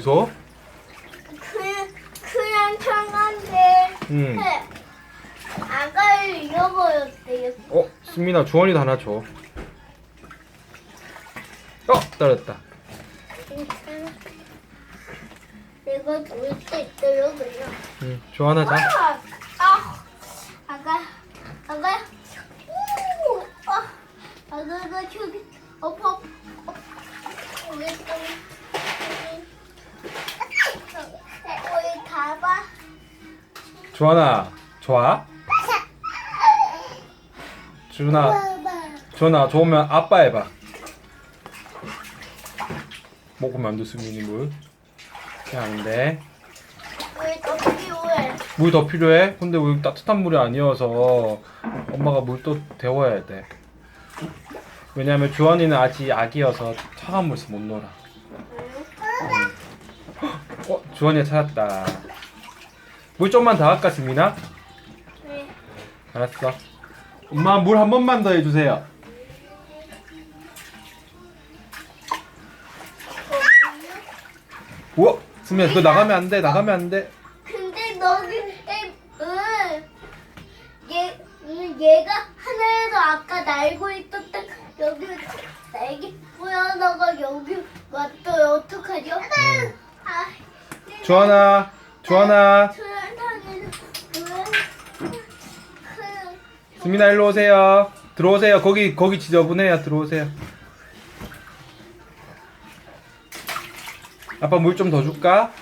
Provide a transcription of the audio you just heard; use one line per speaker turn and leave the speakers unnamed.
거기서?
그냥
응.
아가를 잃어버렸대요.
어, 승민아 주원이도 하나 줘. 어, 떨어졌다.
괜찮아. 내가 놀수 있도록 그냥.
응, 줘 하나 자.
아, 아, 아가, 아가, 오, 아, 아가가 저기, 엎어, 엎어, 여기 또, 여기 가봐.
주원아, 좋아? 주원아. 주원아 좋으면 아빠 해봐. 먹으면 안 돼, 승민이 물. 그냥 안 돼.
왜더 필요해?
물 더 필요해? 근데 우리 따뜻한 물이 아니어서 엄마가 물 또 데워야 돼. 왜냐면 주원이는 아직 아기여서 차가운 물에서 못 놀아. 어, 주원이가 찾았다. 물 좀만 더 할까, 승민아?
네.
알았어. 엄마 물 한 번만 더 해주세요. 우와, 승민아 그거 나가면 안 돼, 나가면 안 돼.
근데 에, 응. 얘, 응, 얘가 하늘에서 아까 날고 있었던 여기 날개 뿌려다가 여기 왔어요. 어떡하죠? 아,
주원아, 주원아,
수련탕에는
승민아 일로 오세요. 들어오세요. 거기 거기 지저분해요. 들어오세요. 아빠 물 좀 더 줄까?